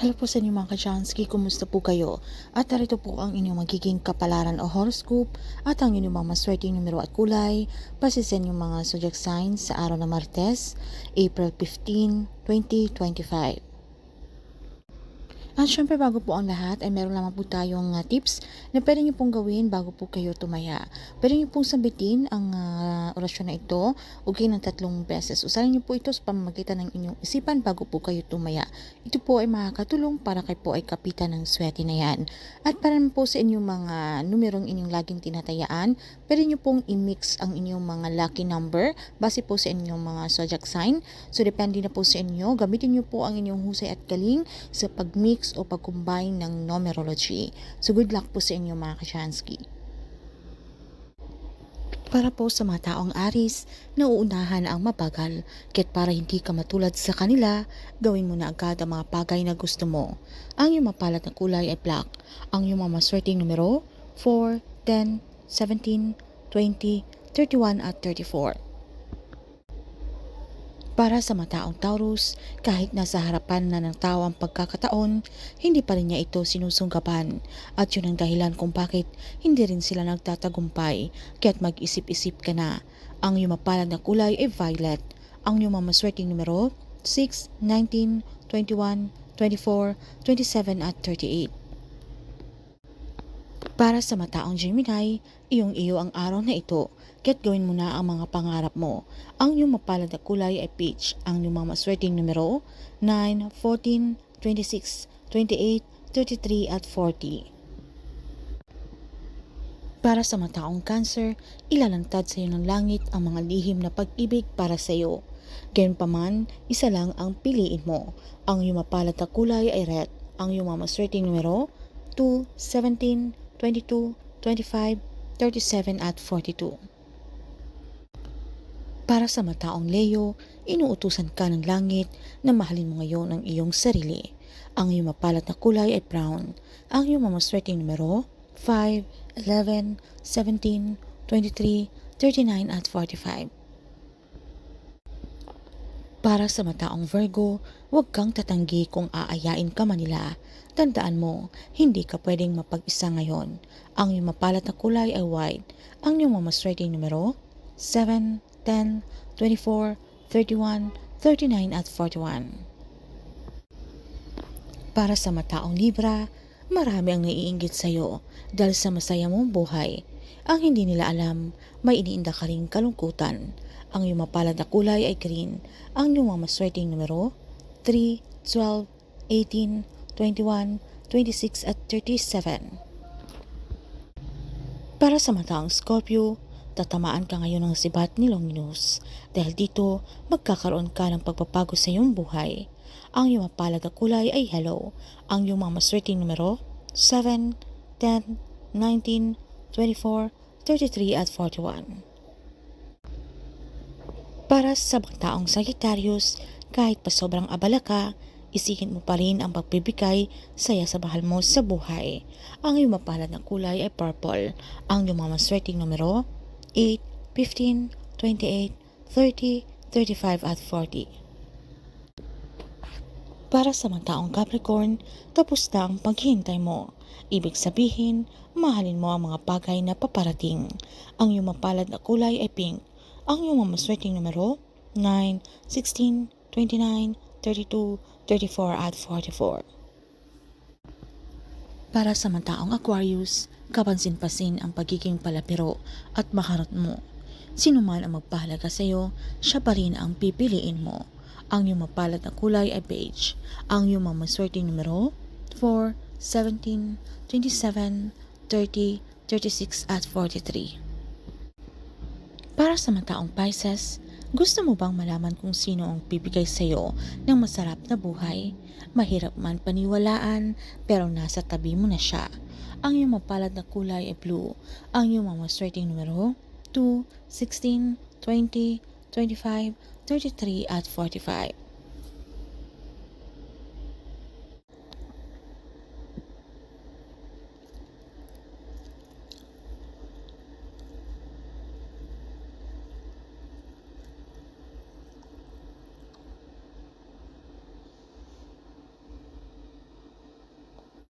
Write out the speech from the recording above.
Hello po sa inyo mga ka-Chansky, kumusta po kayo? At narito po ang inyong magiging kapalaran o horoscope at ang inyong mga maswerteng numero at kulay base sa inyong mga zodiac signs sa araw ng Martes, April 15, 2025. At syempre bago po ang lahat ay meron lamang po tayong uh, tips na pwede niyo pong gawin bago po kayo tumaya. Pwede niyo pong sabitin ang uh, orasyon na ito ugay ng tatlong beses. Usahin niyo po ito sa pamamagitan ng inyong isipan bago po kayo tumaya. Ito po ay makakatulong para kayo po ay kapitan ng swerte na yan. At para po sa inyong mga numerong inyong laging tinatayaan, pwede niyo pong i-mix ang inyong mga lucky number base po sa inyong mga zodiac sign. So depende na po sa inyo. Gamitin niyo po ang inyong husay at galing sa pag-mix o pag-combine ng numerology. So good luck po sa inyo mga Kachansky. Para po sa mga taong aris, nauunahan ang mabagal, kaya't para hindi ka matulad sa kanila, gawin mo na agad ang mga bagay na gusto mo. Ang iyong mapalat na kulay ay black. Ang iyong mga maswerteng numero, 4, 10, 17, 20, 31 at 34. Para sa mataong Taurus, kahit nasa harapan na ng tao ang pagkakataon, hindi pa rin niya ito sinusunggaban. At yun ang dahilan kung bakit hindi rin sila nagtatagumpay, kaya't mag-isip-isip ka na. Ang iyong mapalad na kulay ay violet. Ang iyong mamaswerteng numero, 6, 19, 21, 24, 27 at 38. Para sa mataong Gemini, iyong iyo ang araw na ito, kaya't gawin mo na ang mga pangarap mo. Ang iyong mapalad na kulay ay peach. Ang iyong mga maswerteng numero, 9, 14, 26, 28, 33 at 40. Para sa mataong cancer, ilalantad sa iyo ng langit ang mga lihim na pag-ibig para sa iyo. Gayunpaman, isa lang ang piliin mo. Ang iyong mapalad na kulay ay red. Ang iyong mga maswerteng numero, 2, 17, 22, 25, 37 at 42. Para sa mataong Leo, inuutusan ka ng langit na mahalin mo ngayon ang iyong sarili. Ang iyong mapalat na kulay ay brown. Ang iyong mamaswerteng numero, 5, 11, 17, 23, 39 at 45. Para sa mataong Virgo, huwag kang tatanggi kung aayain ka manila. Tandaan mo, hindi ka pwedeng mapag-isa ngayon. Ang iyong mapalat na kulay ay white. Ang iyong mamaswerteng numero, 7, 10, 24, 31, 39 at 41. Para sa mataong Libra, marami ang naiinggit sa iyo dahil sa masaya mong buhay. Ang hindi nila alam, may iniinda ka ring kalungkutan. Ang iyong mapalad na kulay ay green. Ang iyong mga maswerteng numero, 3, 12, 18, 21, 26 at 37. Para sa mataong Scorpio, tatamaan ka ngayon ng sibat ni Longinus. Dahil dito, magkakaroon ka ng pagpapago sa iyong buhay. Ang iyong mapalad na kulay ay yellow. Ang iyong mga maswerteng numero, 7, 10, 19, 24, 33 at 41. Para sa mga taong Sagittarius, kahit pa sobrang abala ka, isihin mo pa rin ang pagbibigay saya sa bahal mo sa buhay. Ang iyong mapalad na kulay ay purple. Ang iyong mga maswerteng numero, 8, 15, 28, 30, 35 at 40. Para sa mga Capricorn, tapos na ang paghihintay mo. Ibig sabihin, mahalin mo ang mga bagay na paparating. Ang iyong mapalad na kulay ay pink. Ang iyong mga maswerteng numero, 9, 16, 29, 32, 34 at 44. Para sa mga Aquarius, kapansin-pasin ang pagiging palapiro at maharot mo. Sino man ang magpahalaga sa iyo, siya pa rin ang pipiliin mo. Ang iyong mapalad na kulay ay beige. Ang iyong mga maswerteng numero, 4, 17, 27, 30, 36 at 43. Para sa mga taong Pisces, gusto mo bang malaman kung sino ang bibigay sa iyo ng masarap na buhay? Mahirap man paniwalaan, pero nasa tabi mo na siya. Ang iyong mapalad na kulay ay blue. Ang iyong mga maswerteng numero, 2, 16, 20, 25, 33 at 45.